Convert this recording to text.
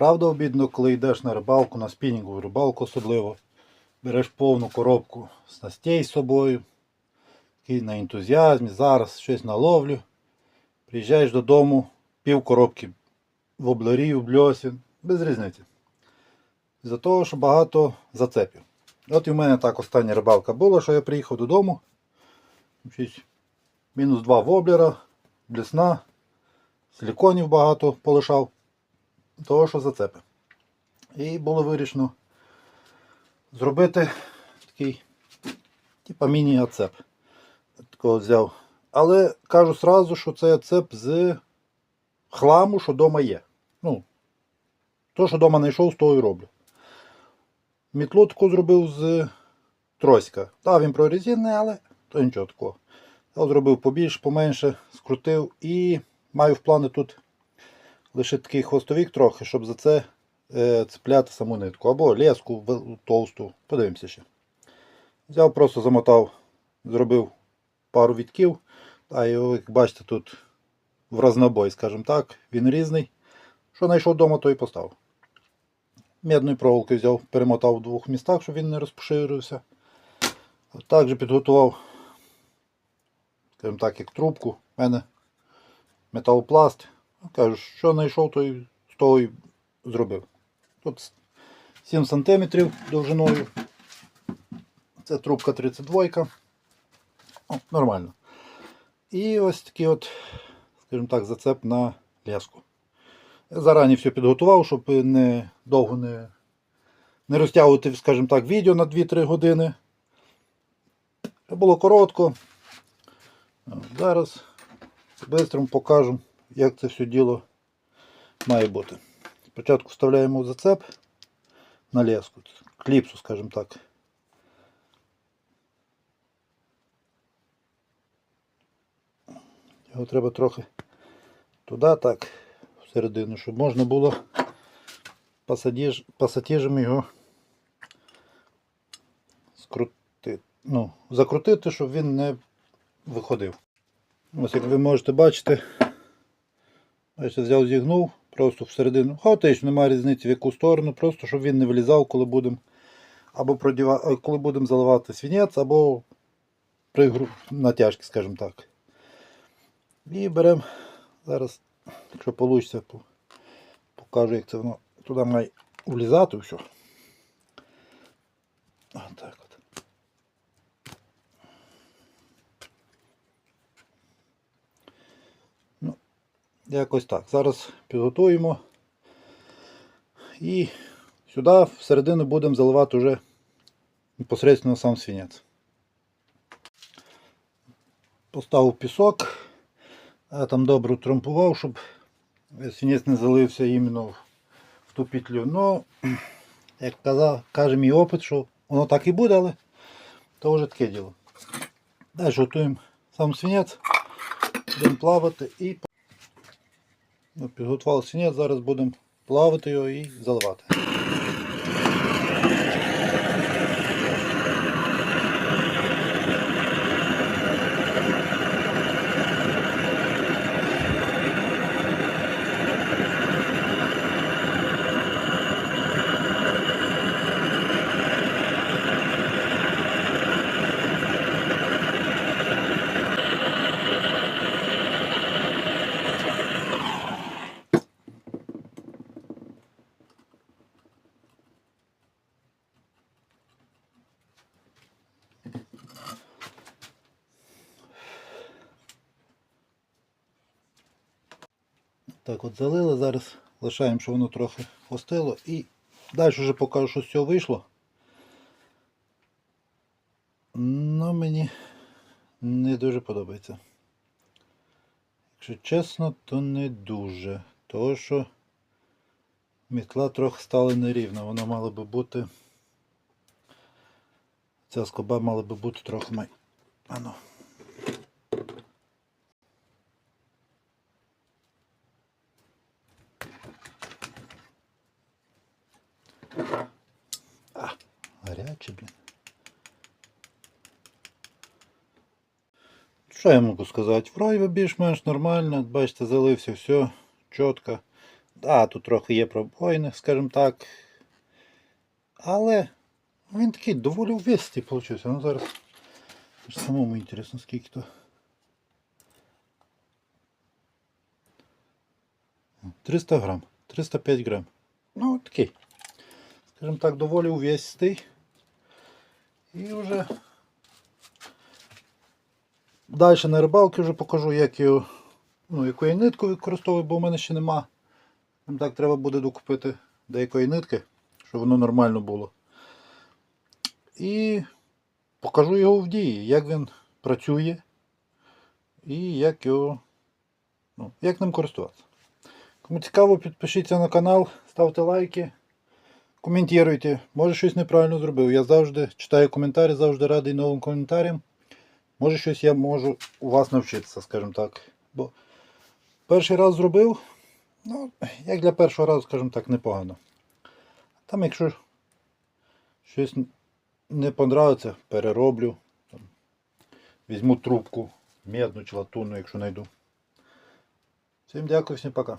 Правда обідно, коли йдеш на рибалку, на спінінгову рибалку особливо. Береш повну коробку снастей з собою. Такий на ентузіазмі, зараз щось наловлю. Приїжджаєш додому, пів коробки воблерів, бльосін, без різниці. За того, що багато зацепів. От і в мене так остання рибалка була, що я приїхав додому. Мінус два воблера, блісна, силіконів багато полишав, того, що зацепи. І було вирішено зробити такий, типа міні-ацеп. Такого взяв. Але кажу сразу, що це ацеп з хламу, що вдома є. Ну, то, що вдома знайшов, з того і роблю. Мітлу таку зробив з троська. Так, він прорезинний, але то нічого такого. Я зробив побільше, поменше, скрутив і маю в плани тут лише такий хвостовік трохи, щоб за це е, цепляти саму нитку. Або леску товсту. Подивимося ще. Взяв, просто замотав, зробив пару вітків. А як бачите, тут в разнобой, скажімо так, він різний. Що знайшов вдома, то і поставив. Медної проволоки взяв, перемотав в двох містах, щоб він не розпоширився. Також підготував скажімо так, як трубку. У мене металопласт. Кажу, що знайшов, то і з того і зробив. Тут 7 см довжиною. Це трубка 32. О, нормально. І ось такий от, скажімо так, зацеп на леску. Я зарані все підготував, щоб не довго не, не розтягувати, скажімо так, відео на 2-3 години. Було коротко. Зараз швидко покажу, як це все діло має бути. Спочатку вставляємо зацеп на леску, кліпсу, скажімо так. Його треба трохи туди, так, всередину, щоб можна було пасадіж, пасатіжем його скрутити, ну, закрутити, щоб він не виходив. Ось як ви можете бачити, бачите, взяв, зігнув, просто всередину. Хаотично, немає різниці в яку сторону, просто щоб він не вилізав, коли будемо продіва... е, коли заливати свінець, або при гру... натяжці, скажімо так. І беремо зараз, якщо вийде, покажу, як це воно туди має влізати все. Отак якось так. Зараз підготуємо. І сюди всередину будемо заливати вже непосередньо сам свинець. Поставив пісок, а там добре трампував, щоб свинець не залився іменно в ту петлю. Ну, як казав, каже мій опит, що воно так і буде, але то вже таке діло. Далі готуємо сам свинець, будемо плавати і Ну, підготували свинець, зараз будемо плавити його і заливати. Так от залили, зараз лишаємо, щоб воно трохи остило і далі вже покажу, що з цього вийшло. Ну, мені не дуже подобається. Якщо чесно, то не дуже. Тому що мітла трохи стала нерівна. Вона мала би бути. Ця скоба мала би бути трохи май. Ану. Гаряче, блін. Що я можу сказати? Вроді більш-менш нормально. Бачите, залився все чітко. Да, тут трохи є пробоїни, скажімо так. Але він такий доволі увесистий вийшов. Ну зараз самому інтересно, скільки то. 300 грам, 305 грам. Ну, такий. Скажімо так, доволі увесистий. І вже далі на рибалки вже покажу, як його, ну, яку я нитку використовую, бо в мене ще нема. Так, треба буде докупити деякої нитки, щоб воно нормально було. І покажу його в дії, як він працює і як його, ну, як ним користуватися. Кому цікаво, підпишіться на канал, ставте лайки, коментуйте. Може щось неправильно зробив. Я завжди читаю коментарі, завжди радий новим коментарям. Може щось я можу у вас навчитися, скажімо так. Бо перший раз зробив, ну, як для першого разу, скажімо так, непогано. Там, якщо щось не понравиться, перероблю. Там, візьму трубку, медну чи латунну, якщо знайду. Всім дякую, всім пока.